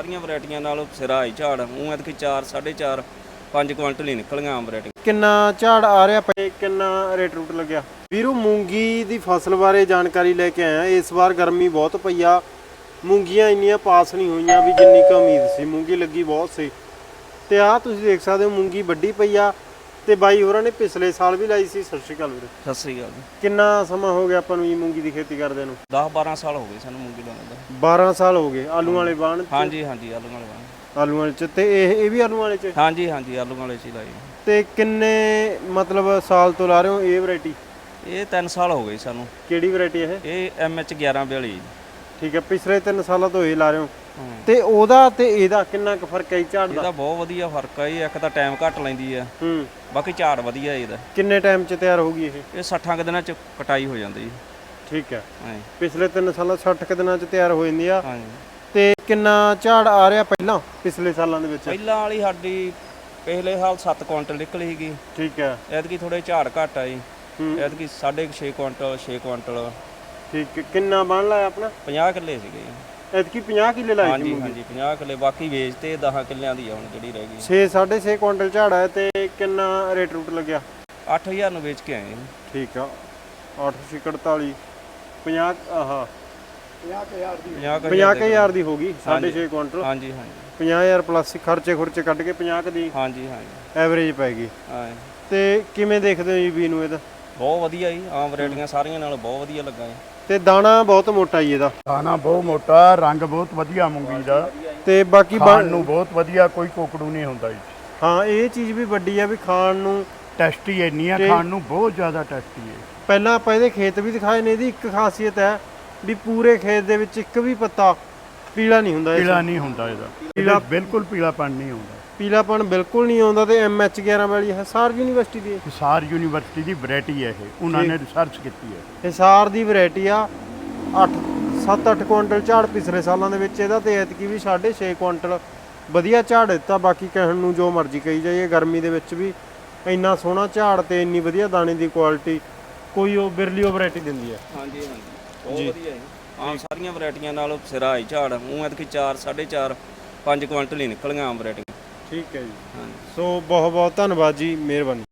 ਸਾਰੀਆਂ ਵੈਰਾਈਟੀਆਂ ਨਾਲੋਂ ਸਿਰਾ ਹੀ ਝਾੜ ਉਹ ਐਤਕੀ 4 4.5 5 ਕੁਇੰਟਲ ਹੀ ਨਿਕਲੀਆਂ ਆਮ ਵੈਰਾਈਟੀ ਕਿੰਨਾ ਝਾੜ ਆ ਰਿਹਾ ਪਏ ਕਿੰਨਾ ਰੇਟ ਰੂਟ ਲੱਗਿਆ? ਵੀਰੂ, ਮੂੰਗੀ ਦੀ ਫਸਲ ਬਾਰੇ ਜਾਣਕਾਰੀ ਲੈ ਕੇ ਆਇਆ। ਇਸ ਵਾਰ ਗਰਮੀ ਬਹੁਤ ਪਈ ਆ। ਮੂੰਗੀਆਂ ਇੰਨੀਆਂ ਪਾਸ ਨਹੀਂ ਹੋਈਆਂ ਵੀ ਜਿੰਨੀ ਕੁ ਉਮੀਦ ਸੀ। ਮੂੰਗੀ ਲੱਗੀ ਬਹੁਤ ਸੀ। ਤੇ ਆ ਤੁਸੀਂ ਦੇਖ ਸਕਦੇ ਹੋ, ਮੂੰਗੀ ਵੱਡੀ ਪਈ ਆ। ਤੇ ਬਾਈ ਹੋਰਾਂ ਨੇ ਪਿਛਲੇ ਸਾਲ ਵੀ ਲਾਈ ਸੀ ਸਤਿ ਸ਼੍ਰੀ ਅਕਾਲ ਵੀਰੇ। ਸਤਿ ਸ੍ਰੀ ਅਕਾਲ ਜੀ। ਕਿੰਨਾ ਸਮਾਂ ਹੋ ਗਿਆ ਆਪਾਂ ਨੂੰ ਇਹ ਮੂੰਗੀ ਦੀ ਖੇਤੀ ਕਰਦੇ ਨੂੰ? 10 12 ਸਾਲ ਹੋ ਗਏ ਸਾਨੂੰ ਮੂੰਗੀ ਲਾਉਣ ਦਾ। 12 ਸਾਲ ਹੋ ਗਏ ਆਲੂ ਵਾਲੇ ਬਾਣ ਹਾਂਜੀ ਹਾਂਜੀ ਆਲੂ ਵਾਲੇ ਵਾਂ ਆਲੂ ਵਾਲੇ ਚ ਤੇ ਇਹ ਇਹ ਵੀ ਆਲੂ ਵਾਲੇ ਚ? ਹਾਂਜੀ ਹਾਂਜੀ ਆਲੂ ਵਾਲੇ ਚ ਹੀ ਲਾਈ। ਤੇ ਕਿੰਨੇ ਮਤਲਬ ਸਾਲ ਤੋਂ ਲਾ ਰਹੇ ਹੋ ਇਹ ਵੈਰਾਈਟੀ? ਇਹ 3 ਸਾਲ ਹੋ ਗਏ ਸਾਨੂੰ। ਕਿਹੜੀ ਵੈਰਾਈਟੀ ਇਹ? ਇਹ ਐਮਐਚ 1142 ਠੀਕ ਹੈ ਪਿਛਲੇ 3 ਸਾਲਾਂ ਤੋਂ ਇਹ ਲਾ ਰਹੇ ਹੋ। ਹਾਂ। ਤੇ ਉਹਦਾ ਤੇ ਇਹਦਾ ਕਿੰਨਾ ਕੁ ਫ਼ਰਕ ਹੈ ਜੀ ਝਾੜ ਦਾ? ਇਹਦਾ ਬਹੁਤ ਵਧੀਆ ਫ਼ਰਕ ਆ ਇਹ ਇੱਕ ਤਾਂ ਟਾਈਮ ਘੱਟ ਲੈਂਦੀ ਆ। ਹੂੰ। ਬਾਕੀ ਝਾੜ ਵਧੀਆ ਇਹਦਾ। ਕਿੰਨੇ ਟਾਈਮ ਚ ਤਿਆਰ ਹੋਊਗੀ ਇਹ? ਇਹ 60 ਕੁ ਦਿਨਾਂ ਚ ਕਟਾਈ ਹੋ ਜਾਂਦੀ ਠੀਕ ਹੈ। ਹਾਂਜੀ ਪਿਛਲੇ 3 ਸਾਲਾਂ 60 ਕੁ ਦਿਨਾਂ ਚ ਤਿਆਰ ਹੋ ਜਾਂਦੀ ਆ। ਹਾਂਜੀ ਤੇ ਕਿੰਨਾ ਝਾੜ ਆ ਰਿਹਾ ਪਹਿਲਾਂ ਪਿਛਲੇ ਸਾਲਾਂ ਦੇ ਵਿੱਚ? ਪਹਿਲਾਂ ਵਾਲੀ ਸਾਡੀ ਪਹਿਲੇ ਸਾਲ 7 ਕੁਇੰਟਲ ਨਿਕਲੀ ਸੀਗੀ। ਠੀਕ ਹੈ। ਐਤਕੀ ਥੋੜੇ ਝਾੜ ਘੱਟ ਆਈ ਹੂੰ। ਐਤਕੀ 6.5 ਕੁਇੰਟਲ 6 ਕੁਇੰਟਲ। ਠੀਕ ਹੈ ਕਿੰਨਾ ਬਣ ਲਾਇਆ ਆਪਣਾ? 50 ਕਿੱਲੇ ਸੀਗੇ ਐਤਕੀ 50 ਕਿੱਲੇ ਲਾਏ ਸੀ ਹਾਂਜੀ ਮੂੰਗੀ। ਹਾਂਜੀ 50 ਕਿੱਲੇ ਬਾਕੀ ਵੇਚਤੇ 10 ਕਿੱਲਿਆਂ ਦੀ ਆ ਹੁਣ ਜਿਹੜੀ ਰਹਿ ਗਈ। 6 6.5 ਕੁਇੰਟਲ ਝਾੜ ਹੈ ਤੇ ਕਿੰਨਾ ਰੇਟ ਰੂਟ ਲੱਗਿਆ? 8000 ਨੂੰ ਵੇਚ ਕੇ ਆਏ ਜੀ। ਠੀਕ ਆ 848 50 ਆਹਾ। 50 ਕੁ 50000 ਦੀ ਹੋ ਗਈ 6.5 ਕੁਇੰਟਲ। ਹਾਂਜੀ ਹਾਂਜੀ। 50000 ਪਲੱਸ ਖਰਚੇ ਖੁਰਚੇ ਕੱਢ ਕੇ 50 ਕੁ ਦੀ ਹਾਂਜੀ ਹਾਂਜੀ। ਐਵਰੇਜ ਪੈ ਗਈ। ਹਾਂ। ਤੇ ਕਿਵੇਂ ਦੇਖਦੇ ਹੋ ਜੀ ਵੀ ਨੂੰ ਇਹਦਾ? ਬਹੁਤ ਵਧੀਆ ਜੀ ਆਮ ਵੈਰਾਈਟੀਆਂ ਸਾਰੀਆਂ ਨਾਲੋਂ ਬਹੁਤ ਵਧੀਆ ਲੱਗਾ ਜੀ। ਤੇ ਦਾਣਾ ਬਹੁਤ ਮੋਟਾ ਜੀ ਇਹਦਾ। ਦਾਣਾ ਬਹੁਤ ਮੋਟਾ ਰੰਗ ਬਹੁਤ ਵਧੀਆ ਮੂੰਗੀ ਦਾ। ਤੇ ਬਾਕੀ ਬਣ- ਖਾਣ ਨੂੰ ਬਹੁਤ ਵਧੀਆ ਕੋਈ ਕੋਕੜੂ ਨਹੀਂ ਹੁੰਦਾ ਜੀ। ਹਾਂ ਇਹ ਚੀਜ਼ ਵੀ ਵੱਡੀ ਆ ਵੀ ਖਾਣ ਨੂੰ ਟੈਸਟੀ ਇੰਨੀ ਆ ਖਾਣ ਨੂੰ ਬਹੁਤ ਜ਼ਿਆਦਾ ਟੈਸਟੀ ਹੈ ਪਹਿਲਾਂ ਆਪਾਂ ਇਹਦੇ ਖੇਤ ਵੀ ਦਿਖਾਏ ਨੇ ਇਹਦੀ ਇੱਕ ਖਾਸੀਅਤ ਹੈ ਵੀ ਪੂਰੇ ਖੇਤ ਦੇ ਵਿੱਚ ਇੱਕ ਵੀ ਪੱਤਾ ਪੀਲਾ ਨਹੀਂ ਹੁੰਦਾ ਪੀਲਾ ਨਹੀਂ ਹੁੰਦਾ ਇਹਦਾ। ਪੀਲਾ- ਬਿਲਕੁਲ ਪੀਲਾਪਣ ਨਹੀਂ ਹੁੰਦਾ। ਪੀਲਾਪਣ ਬਿਲਕੁਲ ਨਹੀਂ ਆਉਂਦਾ ਤੇ ਐਮਐਚ 11 ਵਾਲੀ ਹਿਸਾਰ ਯੂਨੀਵਰਸਿਟੀ ਦੀ ਹੈ। ਹਿਸਾਰ ਯੂਨੀਵਰਸਿਟੀ ਦੀ ਵੈਰਾਈਟੀ ਹੈ ਇਹ। ਉਹਨਾਂ ਨੇ ਰਿਸਰਚ ਕੀਤੀ ਹੈ। ਹਿਸਾਰ ਦੀ ਵੈਰਾਈਟੀ ਆ 8 7-8 ਕੁਇੰਟਲ ਝਾੜ ਪਿਛਲੇ ਸਾਲਾਂ ਦੇ ਵਿੱਚ ਇਹਦਾ ਤੇ ਐਤਕੀ ਵੀ 6.5 ਕੁਇੰਟਲ ਵਧੀਆ ਝਾੜ ਦਿੱਤਾ ਬਾਕੀ ਕਹਿਣ ਨੂੰ ਜੋ ਮਰਜ਼ੀ ਕਹੀ ਜਾਈਏ ਗਰਮੀ ਦੇ ਵਿੱਚ ਵੀ ਇੰਨਾ ਸੋਹਣਾ ਝਾੜ ਤੇ ਇੰਨੀ ਵਧੀਆ ਦਾਣੇ ਦੀ ਕੁਆਲਿਟੀ ਕੋਈ ਉਹ ਬਿਰਲੀ ਉਹ ਵੈਰਾਈਟੀ ਦਿੰਦੀ ਹੈ। ਹਾਂਜੀ ਹਾਂਜੀ। ਬਹੁਤ ਵਧੀਆ ਜੀ। ਆਮ ਸਾਰੀਆਂ ਵੈਰਾਈਟੀਆਂ ਨਾਲੋਂ ਸਿਰਾ ਹੀ ਝਾੜ ਉਹ ਐਤਕੀ 4 4.5 5 ਕੁਇੰਟਲ ਹੀ ਨਿਕਲੀਆਂ ਆਮ ਵੈਰਾਈਟੀਆਂ ਠੀਕ ਹੈ ਜੀ। ਹਾਂਜੀ। ਸੋ ਬਹੁਤ ਬਹੁਤ ਧੰਨਵਾਦ ਜੀ ਮਿਹਰਬਾਨੀ।